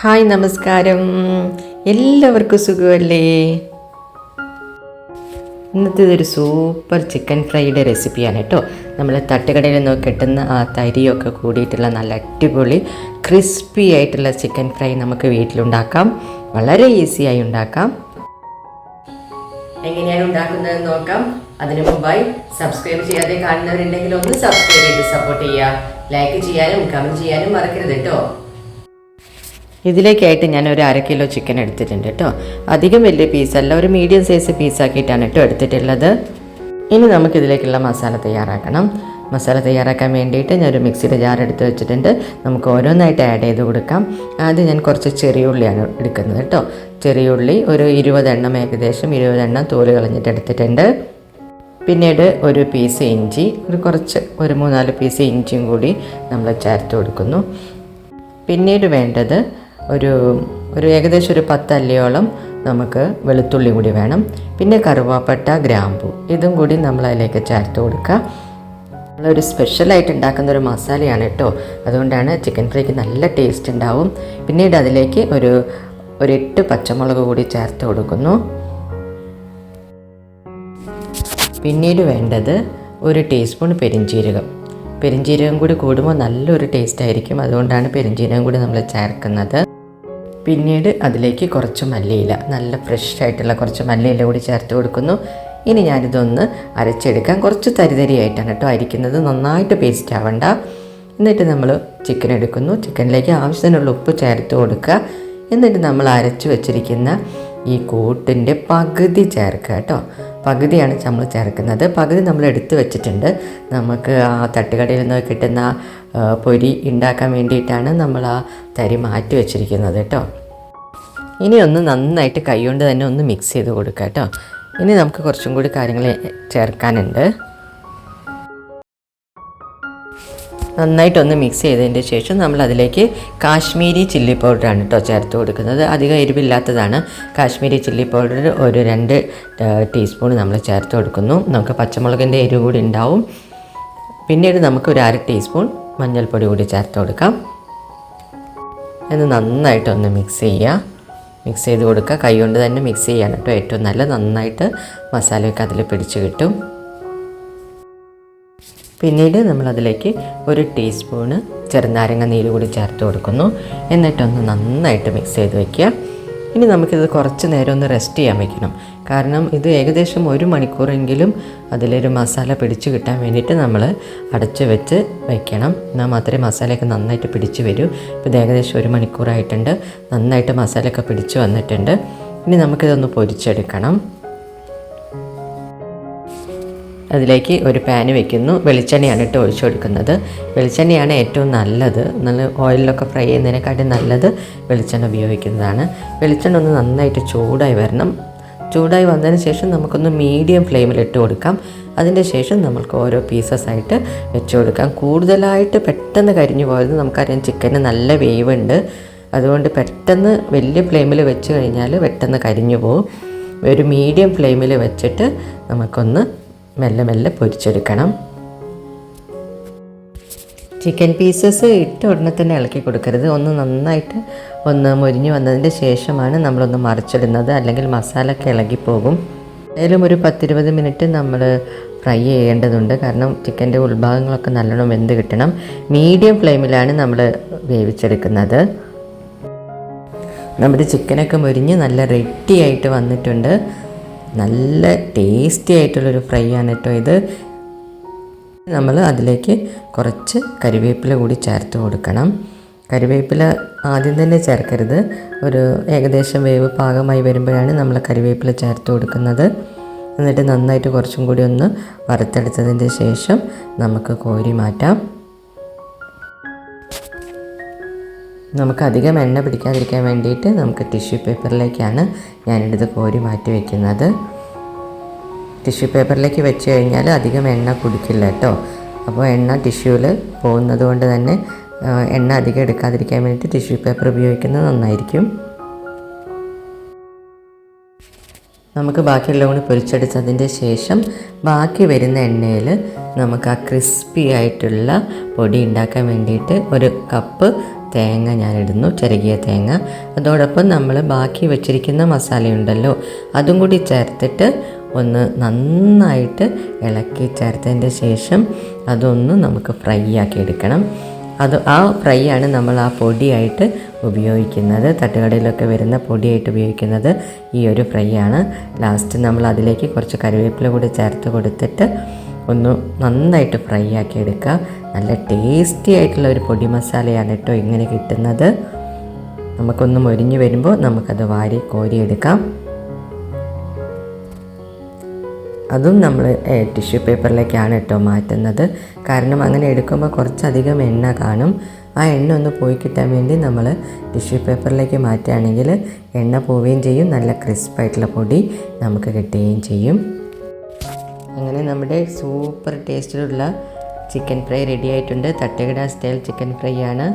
Hi നമസ്കാരം. എല്ലാവർക്കും സുഖമല്ലേ? ഇന്നത്തെ ഇതൊരു സൂപ്പർ ചിക്കൻ ഫ്രൈയുടെ റെസിപ്പിയാണ് കേട്ടോ. നമ്മൾ തട്ടുകടയിൽ നിന്ന് കിട്ടുന്ന ആ തരിയൊക്കെ കൂടിയിട്ടുള്ള നല്ല അടിപൊളി ക്രിസ്പി ആയിട്ടുള്ള ചിക്കൻ ഫ്രൈ നമുക്ക് വീട്ടിലുണ്ടാക്കാം. വളരെ ഈസിയായി ഉണ്ടാക്കാം. എങ്ങനെയാണ് ഉണ്ടാക്കുന്നതെന്ന് നോക്കാം. അതിനു മുമ്പായി സബ്സ്ക്രൈബ് ചെയ്യാതെ കാണുന്നവരുണ്ടെങ്കിൽ ഒന്ന് സബ്സ്ക്രൈബ് ചെയ്ത് സപ്പോർട്ട് ചെയ്യുക. ലൈക്ക് ചെയ്യാനും കമന്റ് ചെയ്യാനും മറക്കരുത് കേട്ടോ. ഇതിലേക്കായിട്ട് ഞാൻ ഒരു അര കിലോ ചിക്കൻ എടുത്തിട്ടുണ്ട് കേട്ടോ. അധികം വലിയ പീസല്ല ഒരു മീഡിയം സൈസ് പീസാക്കിയിട്ടാണ് കേട്ടോ എടുത്തിട്ടുള്ളത്. ഇനി നമുക്കിതിലേക്കുള്ള മസാല തയ്യാറാക്കണം. മസാല തയ്യാറാക്കാൻ വേണ്ടിയിട്ട് ഞാൻ ഒരു മിക്സിയുടെ ജാർ എടുത്ത് വെച്ചിട്ടുണ്ട്. നമുക്ക് ഓരോന്നായിട്ട് ആഡ് ചെയ്ത് കൊടുക്കാം. ആദ്യം ഞാൻ കുറച്ച് ചെറിയ ഉള്ളിയാണ് എടുക്കുന്നത് കേട്ടോ. ചെറിയ ഉള്ളി ഒരു ഇരുപതെണ്ണം ഏകദേശം ഇരുപതെണ്ണം തോൽ കളഞ്ഞിട്ട് എടുത്തിട്ടുണ്ട്. പിന്നീട് ഒരു പീസ് ഇഞ്ചി ഒരു കുറച്ച് ഒരു മൂന്നാൽ പീസ് ഇഞ്ചിയും കൂടി നമ്മൾ ചേർത്ത് കൊടുക്കുന്നു. പിന്നീട് വേണ്ടത് ഒരു ഒരു ഏകദേശം ഒരു പത്തല്ലിയോളം നമുക്ക് വെളുത്തുള്ളി കൂടി വേണം. പിന്നെ കറുവാപ്പട്ട ഗ്രാമ്പു. ഇതും കൂടി നമ്മൾ അതിലേക്ക് ചേർത്ത് കൊടുക്കുക. നമ്മളൊരു സ്പെഷ്യലായിട്ട് ഉണ്ടാക്കുന്ന ഒരു മസാലയാണ് കേട്ടോ. അതുകൊണ്ടാണ് ചിക്കൻ ഫ്രൈക്ക് നല്ല ടേസ്റ്റ് ഉണ്ടാവും. പിന്നീട് അതിലേക്ക് ഒരു ഒരു എട്ട് പച്ചമുളക് കൂടി ചേർത്ത് കൊടുക്കുന്നു. പിന്നീട് വേണ്ടത് ഒരു ടീസ്പൂൺ പെരിഞ്ചീരകം. പെരിഞ്ചീരകം കൂടി കൂടുമ്പോൾ നല്ലൊരു ടേസ്റ്റ് ആയിരിക്കും. അതുകൊണ്ടാണ് പെരിഞ്ചീരകം കൂടി നമ്മൾ ചേർക്കുന്നത്. പിന്നീട് അതിലേക്ക് കുറച്ച് മല്ലിയില നല്ല ഫ്രഷ് ആയിട്ടുള്ള കുറച്ച് മല്ലിയില കൂടി ചേർത്ത് കൊടുക്കുന്നു. ഇനി ഞാനിതൊന്ന് അരച്ചെടുക്കാൻ കുറച്ച് തരിതരിയായിട്ടാണ് കേട്ടോ അരിക്കുന്നത്. നന്നായിട്ട് പേസ്റ്റ് ആവണ്ട. എന്നിട്ട് നമ്മൾ ചിക്കൻ എടുക്കുന്നു. ചിക്കനിലേക്ക് ആവശ്യത്തിനുള്ള ഉപ്പ് ചേർത്ത് കൊടുക്കുക. എന്നിട്ട് നമ്മൾ അരച്ചു വെച്ചിരിക്കുന്ന ഈ കൂട്ടിന്റെ പകുതി ചേർക്കുക കേട്ടോ. പകുതിയാണ് നമ്മൾ ചേർക്കുന്നത്. പകുതി നമ്മൾ എടുത്തു വെച്ചിട്ടുണ്ട്. നമുക്ക് ആ തട്ടുകടയിൽ നിന്ന് കിട്ടുന്ന പൊരി ഉണ്ടാക്കാൻ വേണ്ടിയിട്ടാണ് നമ്മൾ ആ തരി മാറ്റി വെച്ചിരിക്കുന്നത് കേട്ടോ. ഇനി ഒന്ന് നന്നായിട്ട് കൈകൊണ്ട് തന്നെ ഒന്ന് മിക്സ് ചെയ്ത് കൊടുക്കാം കേട്ടോ. ഇനി നമുക്ക് കുറച്ചും കൂടി കാര്യങ്ങൾ ചേർക്കാനുണ്ട്. നന്നായിട്ടൊന്ന് മിക്സ് ചെയ്തതിന്റെ ശേഷം നമ്മൾ അതിലേക്ക് കാശ്മീരി ചില്ലി പൗഡറാണ് കേട്ടോ ചേർത്ത് കൊടുക്കുന്നത്. അധികം എരിവില്ലാത്തതാണ്. കാശ്മീരി ചില്ലി പൗഡർ ഒരു രണ്ട് ടീസ്പൂൺ നമ്മൾ ചേർത്ത് കൊടുക്കുന്നു. നമുക്ക് പച്ചമുളകിന്റെ എരിവ് കൂടി ഉണ്ടാവും. പിന്നീട് നമുക്ക് ഒരു അര ടീസ്പൂൺ മഞ്ഞൾപ്പൊടി കൂടി ചേർത്ത് കൊടുക്കാം. എന്ന് നന്നായിട്ടൊന്ന് മിക്സ് ചെയ്യുക. മിക്സ് ചെയ്ത് കൊടുക്കുക. കൈ കൊണ്ട് തന്നെ മിക്സ് ചെയ്യാണ് കേട്ടോ ഏറ്റവും നല്ല. നന്നായിട്ട് മസാലയൊക്കെ അതിൽ പിടിച്ച് കിട്ടും. പിന്നീട് നമ്മളതിലേക്ക് ഒരു ടീസ്പൂണ് ചെറുനാരങ്ങ നീര് കൂടി ചേർത്ത് കൊടുക്കുന്നു. എന്നിട്ടൊന്ന് നന്നായിട്ട് മിക്സ് ചെയ്ത് വയ്ക്കുക ഇനി നമുക്കിത് കുറച്ച് നേരം ഒന്ന് റെസ്റ്റ് ചെയ്യാൻ വെക്കണം. കാരണം ഇത് ഏകദേശം ഒരു മണിക്കൂറെങ്കിലും അതിലൊരു മസാല പിടിച്ച് കിട്ടാൻ വേണ്ടിയിട്ട് നമ്മൾ അടച്ച് വെച്ച് വെക്കണം. എന്നാൽ മാത്രമേ മസാലയൊക്കെ നന്നായിട്ട് പിടിച്ച് വരൂ. ഇപ്പോൾ ഇത് ഏകദേശം ഒരു മണിക്കൂറായിട്ടുണ്ട്. നന്നായിട്ട് മസാലയൊക്കെ പിടിച്ച് വന്നിട്ടുണ്ട്. ഇനി നമുക്കിതൊന്ന് പൊരിച്ചെടുക്കണം. അതിലേക്ക് ഒരു പാന് വെക്കുന്നു. വെളിച്ചെണ്ണയാണ് ഇട്ട് ഒഴിച്ചു കൊടുക്കുന്നത്. വെളിച്ചെണ്ണയാണ് ഏറ്റവും നല്ലത്. നല്ല ഓയിലിലൊക്കെ ഫ്രൈ ചെയ്യുന്നതിനെക്കാട്ടും നല്ലത് വെളിച്ചെണ്ണ ഉപയോഗിക്കുന്നതാണ്. വെളിച്ചെണ്ണ ഒന്ന് നന്നായിട്ട് ചൂടായി വരണം. ചൂടായി വന്നതിന് ശേഷം നമുക്കൊന്ന് മീഡിയം ഫ്ലെയിമിൽ ഇട്ട് കൊടുക്കാം. അതിന്റെ ശേഷം നമുക്ക് ഓരോ പീസസ് ആയിട്ട് വെച്ച് കൊടുക്കാം. കൂടുതലായിട്ട് പെട്ടെന്ന് കരിഞ്ഞു പോയത് നമുക്കറിയാം ചിക്കന് നല്ല വേവുണ്ട്. അതുകൊണ്ട് പെട്ടെന്ന് വലിയ ഫ്ലെയിമിൽ വെച്ച് കഴിഞ്ഞാൽ പെട്ടെന്ന് കരിഞ്ഞു പോകും ഒരു മീഡിയം ഫ്ലെയിമിൽ വെച്ചിട്ട് നമുക്കൊന്ന് മെല്ലെ മെല്ലെ പൊരിച്ചെടുക്കണം. ചിക്കൻ പീസസ് ഇട്ട ഉടനെ തന്നെ ഇളക്കി കൊടുക്കരുത്. ഒന്ന് നന്നായിട്ട് ഒന്ന് മുരിഞ്ഞു വന്നതിന്റെ ശേഷമാണ് നമ്മളൊന്ന് മറിച്ചിടുന്നത്. അല്ലെങ്കിൽ മസാല ഒക്കെ ഇളകിപ്പോകും. ഏതായാലും ഒരു പത്തിരുപത് മിനിറ്റ് നമ്മൾ ഫ്രൈ ചെയ്യേണ്ടതുണ്ട്. കാരണം ചിക്കന്റെ ഉൾഭാഗങ്ങളൊക്കെ നല്ലോണം വെന്ത് കിട്ടണം. മീഡിയം ഫ്ലെയിമിലാണ് നമ്മൾ വേവിച്ചെടുക്കുന്നത്. നമ്മുടെ ചിക്കനൊക്കെ മുരിഞ്ഞ് നല്ല റെഡിയായിട്ട് വന്നിട്ടുണ്ട്. നല്ല ടേസ്റ്റി ആയിട്ടുള്ളൊരു ഫ്രൈ ആണ് കേട്ടോ ഇത്. നമ്മൾ അതിലേക്ക് കുറച്ച് കരിവേപ്പില കൂടി ചേർത്ത് കൊടുക്കണം. കരിവേപ്പില ആദ്യം തന്നെ ചേർക്കരുത്. ഒരു ഏകദേശം വേവ് പാകമായി വരുമ്പോഴാണ് നമ്മൾ കരിവേപ്പില ചേർത്ത് കൊടുക്കുന്നത്. എന്നിട്ട് നന്നായിട്ട് കുറച്ചും കൂടി ഒന്ന് വറുത്തെടുത്തതിന്റെ ശേഷം നമുക്ക് കോരി മാറ്റാം. നമുക്ക് അധികം എണ്ണ പിടിക്കാതിരിക്കാൻ വേണ്ടിയിട്ട് നമുക്ക് ടിഷ്യൂ പേപ്പറിലേക്കാണ് ഞാനിത് കോരി മാറ്റി വയ്ക്കുന്നത് ടിഷ്യൂ പേപ്പറിലേക്ക് വെച്ച് കഴിഞ്ഞാൽ അധികം എണ്ണ കുടിക്കില്ല കേട്ടോ. അപ്പോൾ എണ്ണ ടിഷ്യൂവിൽ പോകുന്നത് കൊണ്ട് തന്നെ എണ്ണ അധികം എടുക്കാതിരിക്കാൻ വേണ്ടിയിട്ട് ടിഷ്യൂ പേപ്പർ ഉപയോഗിക്കുന്നത് നന്നായിരിക്കും. നമുക്ക് ബാക്കിയുള്ള കൂടി പൊരിച്ചെടുത്തതിന്റെ ശേഷം ബാക്കി വരുന്ന എണ്ണയിൽ നമുക്ക് ആ ക്രിസ്പി ആയിട്ടുള്ള പൊടി ഉണ്ടാക്കാൻ വേണ്ടിയിട്ട് ഒരു കപ്പ് തേങ്ങ ഞാനിടുന്നു ചിരകിയ തേങ്ങ. അതോടൊപ്പം നമ്മൾ ബാക്കി വെച്ചിരിക്കുന്ന മസാലയുണ്ടല്ലോ അതും കൂടി ചേർത്തിട്ട് ഒന്ന് നന്നായിട്ട് ഇളക്കി ചേർത്തതിന്റെ ശേഷം അതൊന്ന് നമുക്ക് ഫ്രൈ ആക്കി എടുക്കണം. അത് ആ ഫ്രൈ ആണ് നമ്മൾ ആ പൊടിയായിട്ട് ഉപയോഗിക്കുന്നത്. തട്ടുകടയിലൊക്കെ വരുന്ന പൊടിയായിട്ട് ഉപയോഗിക്കുന്നത് ഈ ഒരു ഫ്രൈ ആണ് ലാസ്റ്റ് നമ്മൾ അതിലേക്ക് കുറച്ച് കറിവേപ്പില കൂടി ചേർത്ത് കൊടുത്തിട്ട് ഒന്ന് നന്നായിട്ട് ഫ്രൈ ആക്കി എടുക്കുക. നല്ല ടേസ്റ്റി ആയിട്ടുള്ള ഒരു പൊടി മസാലയാണ് കേട്ടോ ഇങ്ങനെ കിട്ടുന്നത്. നമുക്കൊന്ന് മൊരിഞ്ഞ് വരുമ്പോൾ നമുക്കത് വാരി കോരിയെടുക്കാം അതും നമ്മൾ ടിഷ്യൂ പേപ്പറിലേക്കാണ് കേട്ടോ മാറ്റുന്നത്. കാരണം അങ്ങനെ എടുക്കുമ്പോൾ കുറച്ചധികം എണ്ണ കാണും. ആ എണ്ണ ഒന്ന് പോയി കിട്ടാൻ വേണ്ടി നമ്മൾ ടിഷ്യൂ പേപ്പറിലേക്ക് മാറ്റുകയാണെങ്കിൽ എണ്ണ പോവുകയും ചെയ്യും. നല്ല ക്രിസ്പായിട്ടുള്ള പൊടി നമുക്ക് കിട്ടുകയും ചെയ്യും. അങ്ങനെ നമ്മുടെ സൂപ്പർ ടേസ്റ്റിലുള്ള ചിക്കൻ ഫ്രൈ റെഡി ആയിട്ടുണ്ട്. തട്ടുകട സ്റ്റൈൽ ചിക്കൻ ഫ്രൈ ആണ്.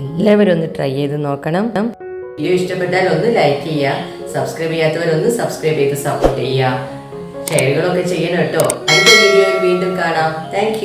എല്ലാവരും ഒന്ന് ട്രൈ ചെയ്ത് നോക്കണം. വീഡിയോ ഇഷ്ടപ്പെട്ടാൽ ഒന്ന് ലൈക്ക് ചെയ്യുക. സബ്സ്ക്രൈബ് ചെയ്യാത്തവരൊന്ന് സബ്സ്ക്രൈബ് ചെയ്ത് സപ്പോർട്ട് ചെയ്യുക. ഷെയറുകളൊക്കെ ചെയ്യണം കേട്ടോ. അടുത്ത വീഡിയോയിൽ വീണ്ടും കാണാം. താങ്ക്